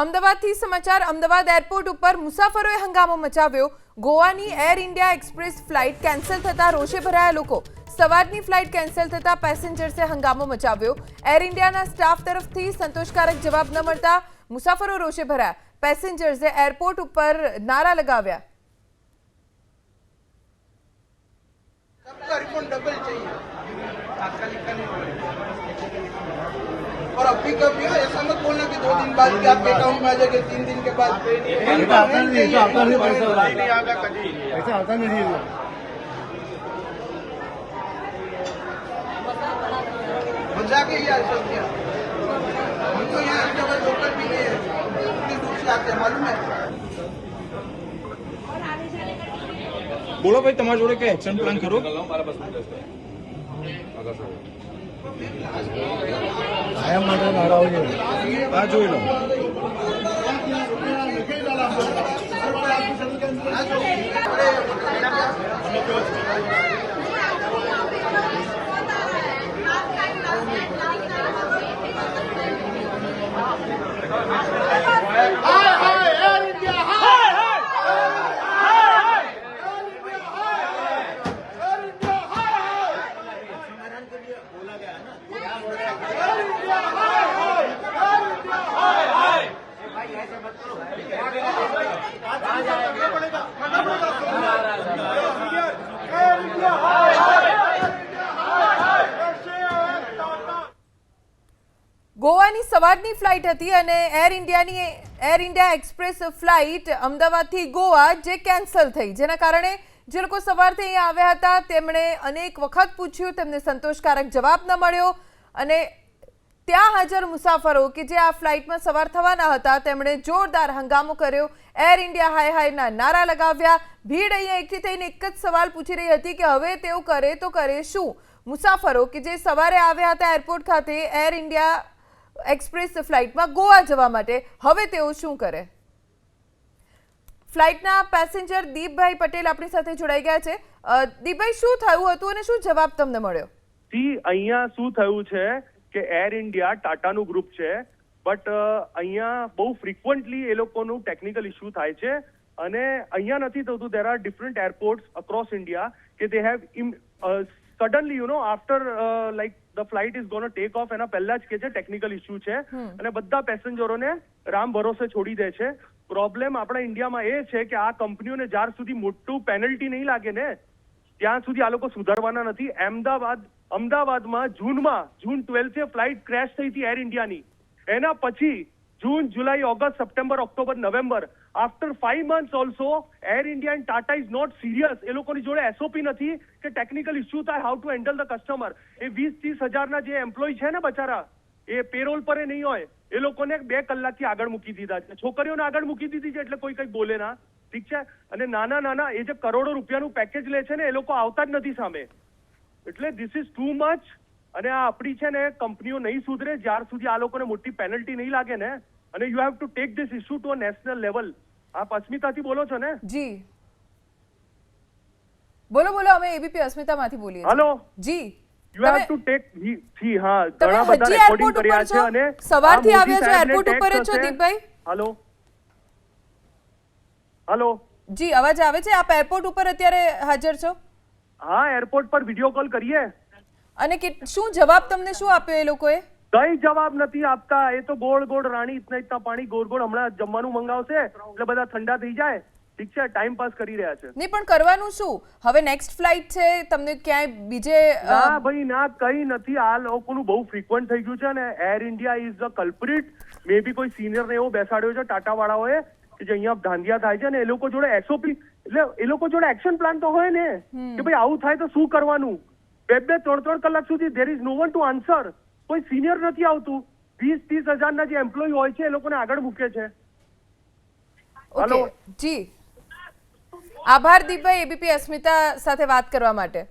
અમદાવાદથી સમાચાર, અમદાવાદ એરપોર્ટ ઉપર મુસાફરોએ હંગામો મચાવ્યો. ગોવાની Air India Express flight cancel થતા રોષે ભરાયા લોકો. સવારની ફ્લાઇટ કેન્સલ થતા પેસેન્જર્સે હંગામો મચાવ્યો. એર ઇન્ડિયાના સ્ટાફ તરફથી સંતોષકારક જવાબ ન મળતા મુસાફરો રોષે ભરાયા. પેસેન્જર્સે એરપોર્ટ ઉપર નારા લગાવ્યા. और अभी कभी ऐसा मत बोलना कि दो दिन बाद बेटा हूँ मैं जाके तीन दिन के बाद यार सब क्या। हम तो यहाँ केवल लोकल भी नहीं है। इतनी दूर से आते हैं मालूम है? बोलो भाई तुम्हारे जोड़े क्या एक्शन प्लान करो। बस કાયમ માટે નારાઓ છે આ જોઈ લો. સવારની ફ્લાઇટ હતી અને એર ઇન્ડિયાની એર ઇન્ડિયા એક્સપ્રેસ ફ્લાઇટ અમદાવાદથી ગોવા જે કેન્સલ થઈ. જેના કારણે જે લોકો સવારથી અહીંયા આવ્યા હતા, તેમણે અનેક વખત પૂછ્યું, તેમને સંતોષકારક જવાબ ન મળ્યો અને ત્યાં હાજર મુસાફરો કે જે આ ફ્લાઇટમાં સવાર થવાના હતા, તેમણે જોરદાર હંગામો કર્યો. એર ઇન્ડિયા હાય હાયના નારા લગાવ્યા. ભીડ અહીંયા એકઠી થઈને એક જ સવાલ પૂછી રહી હતી કે હવે તેઓ કરે તો કરે શું? મુસાફરો કે જે સવારે આવ્યા હતા એરપોર્ટ ખાતે, એર ઇન્ડિયા એક્સપ્રેસ ફ્લાઇટમાં ગોવા જવા માટે. હવે તેઓ શું કરે? ફ્લાઇટના પેસેન્જર દીપભાઈ પટેલ આપણી સાથે જોડાઈ ગયા છે. દીપભાઈ, શું થયું હતું અને શું જવાબ તમને મળ્યો? થી અહીંયા શું થયું છે કે એર ઇન્ડિયા ટાટાનું ગ્રુપ છે, બટ અહીંયા બહુ ફ્રિકવન્ટલી એ લોકોનું ટેકનિકલ ઇસ્યુ થાય છે અને અહીંયા નથી થતું. There are different airports across India કે they have suddenly you know after like the flight is gone take off એના પહેલા જ કે છે ટેકનિકલ ઇસ્યુ છે. અને બધા પેસેન્જરોને રામ ભરોસે છોડી દે છે. પ્રોબ્લેમ આપણા ઇન્ડિયામાં એ છે કે આ કંપનીઓને જ્યાર સુધી મોટું પેનલ્ટી નહીં લાગે ને ત્યાં સુધી આ લોકો સુધારવાના નથી. અમદાવાદ અમદાવાદમાં જૂનમાં જૂન ટ્વેલ્થે ફ્લાઇટ ક્રેશ થઈ હતી એર ઇન્ડિયાની એના પછી June July August September October November after five months also Air India and Tata is not serious એ લોકોની જોડે એસઓપી નથી કે ટેકનિકલ ઇસ્યુ થાય how to handle the customer એ વીસ ત્રીસ હજારના જે એમ્પ્લોય છે ને બચારા, એ પેરોલ પર એ નહીં હોય. એ લોકોને બે કલાકથી આગળ મૂકી દીધા છે. છોકરીઓને આગળ મૂકી દીધી છે એટલે કોઈ કંઈ બોલે ના. ઠીક છે? અને નાના નાના, એ જે કરોડો રૂપિયાનું પેકેજ લે છે ને, એ લોકો આવતા જ નથી સામે. એટલે ધીસ ઇઝ ટુ મચ અને આ આપણી છે ને, કંપનીઓ નહીં સુધરે. જ્યાર સુધી આ લોકોને મોટી પેનલ્ટી નહીં લાગે ને, અને you have to take this issue to a national level આપ અસ્મિતાથી બોલો છો ને? જી. બોલો બોલો અમે એબીપી અસ્મિતામાંથી બોલીએ hello. G. You have to take જી હા ઘણા બધા રેકોર્ડિંગ કર્યા છે? અને સવારથી આવ્યા છો, એરપોર્ટ ઉપર જ છો, દીપભાઈ? હેલો. હેલો. જી અવાજ આવે છે? આપ એરપોર્ટ ઉપર અત્યારે હાજર છો? હા એરપોર્ટ પર વીડિયો કોલ કરીએ. અને શું જવાબ તમને શું આપ્યો એ લોકોએ? કઈ જવાબ નથી આપતા. એ તો ગોળ ગોળ રાણી ઇતના ઇતના પાણી ગોળ ગોળ હમણાં જમવાનું મંગાવશે એટલે બધા ઠંડા થઈ જાય. ઠીક છે ટાઈમ પાસ કરી રહ્યા છે. નહીં પણ કરવાનું શું? હવે નેક્સ્ટ ફ્લાઇટ છે તમને ક્યાંય બીજે ના ભાઈ ના કઈ નથી. આ લોકોનું બહુ ફ્રીક્વન્ટ થઈ ગયું છે ને. Air India is the culprit may be કોઈ સિનિયર ને એવો બેસાડ્યો છે ટાટા વાળાઓએ કે જે અહીંયા ધાંધિયા થાય છે ને એ લોકો જોડે એસઓપી એટલે એ લોકો જોડે એક્શન પ્લાન તો હોય ને. કે ભાઈ આવું થાય તો શું કરવાનું? બે બે ત્રણ ત્રણ કલાક સુધી there is no one to answer કોઈ સિનિયર નથી આવતું. વીસ ત્રીસ હજારના જે એમ્પ્લોય હોય છે એ લોકોને આગળ મૂકે છે. ઓકે જી. આભાર દીપભાઈ એબીપી અસ્મિતા સાથે વાત કરવા માટે.